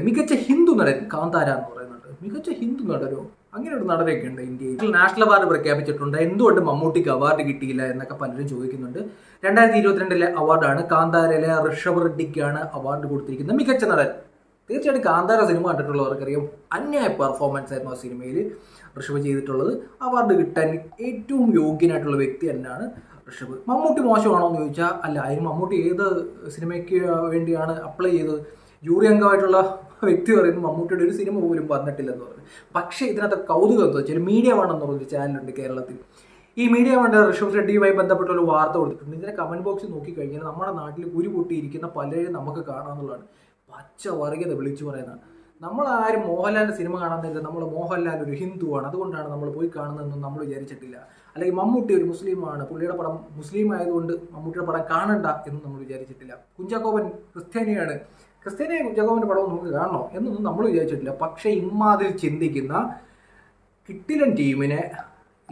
മികച്ച ഹിന്ദു നടൻ കാന്താര എന്ന് പറയുന്നുണ്ട്. മികച്ച ഹിന്ദു നടനോ? അങ്ങനെ ഒരു നടനൊക്കെ ഉണ്ട് ഇന്ത്യയിൽ. നാഷണൽ അവാർഡ് പ്രഖ്യാപിച്ചിട്ടുണ്ട് എന്തുകൊണ്ട് മമ്മൂട്ടിക്ക് അവാർഡ് കിട്ടിയില്ല എന്നൊക്കെ പലരും ചോദിക്കുന്നുണ്ട്. രണ്ടായിരത്തി ഇരുപത്തിരണ്ടിലെ അവാർഡാണ് കാന്താരയിലെ ഋഷഭ് റെഡ്ഡിക്കാണ് അവാർഡ് കൊടുത്തിരിക്കുന്നത്. മികച്ച നടൻ. തീർച്ചയായിട്ടും കാന്താര സിനിമ കണ്ടിട്ടുള്ളവർക്കറിയാം. അന്യായ പെർഫോമൻസ് ആയിരുന്നു ആ സിനിമയിൽ ഋഷഭ് ചെയ്തിട്ടുള്ളത്. അവാർഡ് കിട്ടാൻ ഏറ്റവും യോഗ്യനായിട്ടുള്ള വ്യക്തി തന്നെയാണ് ഋഷഭ്. മമ്മൂട്ടി മോശമാണോ എന്ന് ചോദിച്ചാൽ അല്ല അതിന് മമ്മൂട്ടി ഏത് സിനിമയ്ക്ക് വേണ്ടിയാണ് അപ്ലൈ ചെയ്തത്? ജൂറി അംഗമായിട്ടുള്ള വ്യക്തി പറയുന്നു മമ്മൂട്ടിയുടെ ഒരു സിനിമ പോലും വന്നിട്ടില്ലെന്ന് പറഞ്ഞു. പക്ഷേ ഇതിനകത്ത് കൗതുകം എന്താ? വെച്ചാൽ മീഡിയ വൺ എന്ന് പറഞ്ഞൊരു ചാനലുണ്ട് കേരളത്തിൽ. ഈ മീഡിയ വേണ്ട ഋഷഭ് റെഡ്ഡിയുമായി ബന്ധപ്പെട്ട ഒരു വാർത്ത കൊടുത്തിട്ടുണ്ട്. ഇതിന്റെ കമന്റ് ബോക്സിൽ നോക്കിക്കഴിഞ്ഞാൽ നമ്മുടെ നാട്ടിൽ കുരുപൊട്ടിയിരിക്കുന്ന പലരും നമുക്ക് കാണാമെന്നുള്ളതാണ് പച്ച വർഗീയത വിളിച്ചു പറയുന്നതാണ്. നമ്മൾ ആരും മോഹൻലാലിന്റെ സിനിമ കാണുന്നില്ല നമ്മൾ മോഹൻലാൽ ഒരു ഹിന്ദുവാണ്. അതുകൊണ്ടാണ് നമ്മൾ പോയി കാണുന്നതെന്നും നമ്മൾ വിചാരിച്ചിട്ടില്ല. അല്ലെങ്കിൽ മമ്മൂട്ടി ഒരു മുസ്ലിമാണ്. പുള്ളിയുടെ പടം മുസ്ലിം ആയതുകൊണ്ട് മമ്മൂട്ടിയുടെ പടം കാണണ്ട എന്ന് നമ്മൾ വിചാരിച്ചിട്ടില്ല. കുഞ്ചാക്കോപൻ ക്രിസ്ത്യാനിയാണ്. ക്രിസ്ത്യാനിയെ കുഞ്ചാക്കോവിന്റെ പടവും നമുക്ക് കാണണോ എന്നൊന്നും നമ്മൾ വിചാരിച്ചിട്ടില്ല. പക്ഷേ ഇമ്മാതിരി ചിന്തിക്കുന്ന കിട്ടിലൻ ടീമിനെ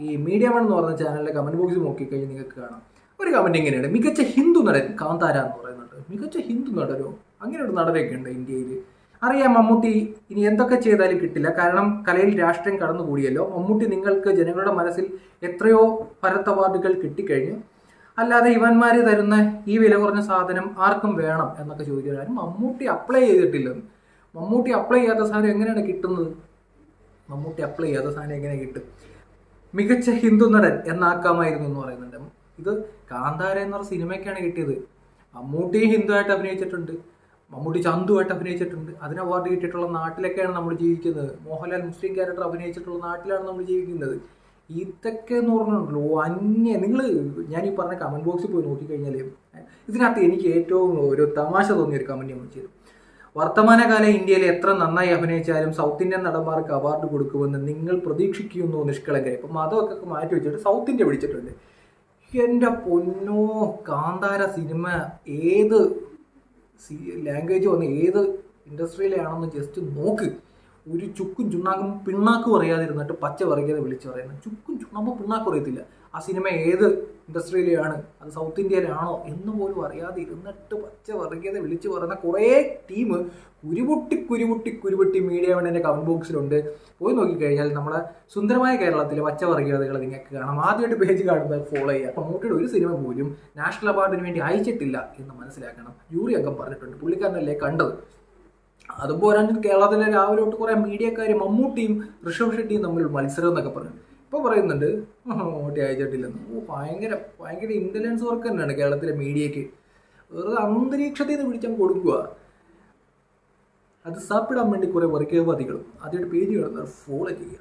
ഈ മീഡിയ വൺ എന്ന് പറയുന്ന ചാനലിലെ കമന്റ് ബോക്സിൽ നോക്കിക്കഴിഞ്ഞാൽ നിങ്ങൾക്ക് കാണാം. ഒരു കമന്റ് ഇങ്ങനെയാണ്. മികച്ച ഹിന്ദു നടൻ കാന്താര എന്ന് പറയുന്നുണ്ട്. മികച്ച ഹിന്ദു നടനോ? അങ്ങനെ ഒരു നടനൊക്കെ ഉണ്ട് ഇന്ത്യയിൽ അറിയാം മമ്മൂട്ടി ഇനി എന്തൊക്കെ ചെയ്താലും കിട്ടില്ല. കാരണം കലയിൽ രാഷ്ട്രീയം കടന്നുകൂടിയല്ലോ. മമ്മൂട്ടി നിങ്ങൾക്ക് ജനങ്ങളുടെ മനസ്സിൽ എത്രയോ ഭരത് അവാർഡുകൾ കിട്ടിക്കഴിഞ്ഞു. അല്ലാതെ ഇവന്മാർ തരുന്ന ഈ വില കുറഞ്ഞ സാധനം ആർക്കും വേണം എന്നൊക്കെ ചോദിക്കുക കാരണം മമ്മൂട്ടി അപ്ലൈ ചെയ്തിട്ടില്ല. മമ്മൂട്ടി അപ്ലൈ ചെയ്യാത്ത സാധനം എങ്ങനെയാണ് കിട്ടുന്നത്? മമ്മൂട്ടി അപ്ലൈ ചെയ്യാത്ത സാധനം എങ്ങനെ കിട്ടും? മികച്ച ഹിന്ദു നടൻ എന്നാക്കാമായിരുന്നു എന്ന് പറയുന്നുണ്ട്. ഇത് കാന്താര എന്ന സിനിമയ്ക്കാണ് കിട്ടിയത്. മമ്മൂട്ടി ഹിന്ദുവായിട്ട് അഭിനയിച്ചിട്ടുണ്ട്. മമ്മൂട്ടി ചന്തുവായിട്ട് അഭിനയിച്ചിട്ടുണ്ട്. അതിന് അവാർഡ് കിട്ടിയിട്ടുള്ള നാട്ടിലൊക്കെയാണ് നമ്മൾ ജീവിക്കുന്നത്. മോഹൻലാൽ മുസ്ലിം ക്യാരക്ടർ അഭിനയിച്ചിട്ടുള്ള നാട്ടിലാണ് നമ്മൾ ജീവിക്കുന്നത്. ഇതൊക്കെ എന്ന് പറഞ്ഞിട്ടുണ്ടല്ലോ. അന്യ നിങ്ങൾ ഞാൻ ഈ പറഞ്ഞ കമന്റ് ബോക്സിൽ പോയി നോക്കിക്കഴിഞ്ഞാൽ ഇതിനകത്ത് എനിക്ക് ഏറ്റവും ഒരു തമാശ തോന്നിയ ഒരു കമന്റ് ഞാൻ ചെയ്തു വർത്തമാനകാല ഇന്ത്യയിൽ എത്ര നന്നായി അഭിനയിച്ചാലും സൗത്ത് ഇന്ത്യൻ നടന്മാർക്ക് അവാർഡ് കൊടുക്കുമെന്ന് നിങ്ങൾ പ്രതീക്ഷിക്കുന്നു നിഷ്കളങ്കരെ. ഇപ്പം മതമൊക്കെ മാറ്റി വെച്ചിട്ട് സൗത്ത് ഇന്ത്യ പിടിച്ചിട്ടുണ്ട്. എന്റെ പൊന്നോ കാന്താര സിനിമ ഏത് ലാംഗ്വേജ് വന്ന് ഏത് ഇൻഡസ്ട്രിയിലാണെന്ന് ജസ്റ്റ് നോക്ക്. ഒരു ചുക്കും ചുണ്ണാക്കും പിണ്ണാക്കും അറിയാതിരുന്നിട്ട് പച്ച പറിക്കാതെ വിളിച്ചു പറയുന്നത്. ചുക്കും ചുണ്ണാമ്പും പിണ്ണാക്കും അറിയത്തില്ല. ആ സിനിമ ഏത് ഇൻഡസ്ട്രിയിലാണ് അത് സൗത്ത് ഇന്ത്യയിലാണോ എന്ന് പോലും അറിയാതെ ഇരുന്നിട്ട് പച്ച പറിക്കാതെ വിളിച്ചു പറയുന്ന കുറേ ടീം കുരുപൊട്ടി കുരുപൊട്ടി കുരുപൊട്ടി മീഡിയ വേണ്ടതിന്റെ കമന്റ് ബോക്സിലുണ്ട്. പോയി നോക്കിക്കഴിഞ്ഞാൽ നമ്മുടെ സുന്ദരമായ കേരളത്തിലെ പച്ച വർഗീയതകൾ നിങ്ങൾക്ക് കാണാം. ആദ്യമായിട്ട് പേജ് കാണുന്നത് ഫോളോ ചെയ്യുക. മമ്മൂട്ടിയുടെ ഒരു സിനിമ പോലും നാഷണൽ അവാർഡിന് വേണ്ടി അയച്ചിട്ടില്ല എന്ന് മനസ്സിലാക്കണം. ജൂറി അംഗം പറഞ്ഞിട്ടുണ്ട്. പുള്ളിക്കാരനല്ലേ കണ്ടത്. അതുപോലെ തന്നെ കേരളത്തിലെ രാവിലെ തൊട്ട് കുറെ മീഡിയക്കാർ മമ്മൂട്ടിയും ഋഷഭ് ഷെട്ടിയും തമ്മിൽ മത്സരം എന്നൊക്കെ പറഞ്ഞു. ഇപ്പൊ പറയുന്നുണ്ട് മമ്മൂട്ടി അയച്ചിട്ടില്ലെന്ന്. ഓ ഭയങ്കര ഭയങ്കര ഇന്റലിജൻസ് വർക്ക് തന്നെയാണ് കേരളത്തിലെ മീഡിയക്ക്. വെറുതെ അന്തരീക്ഷത്തിൽ നിന്ന് പിടിച്ചാൽ കൊടുക്കുക അത് സാപ്പിടാൻ വേണ്ടി കുറേ വർഗീയവാദികളും അതിന്റെ പേജ് ഫോളോ ചെയ്യുക.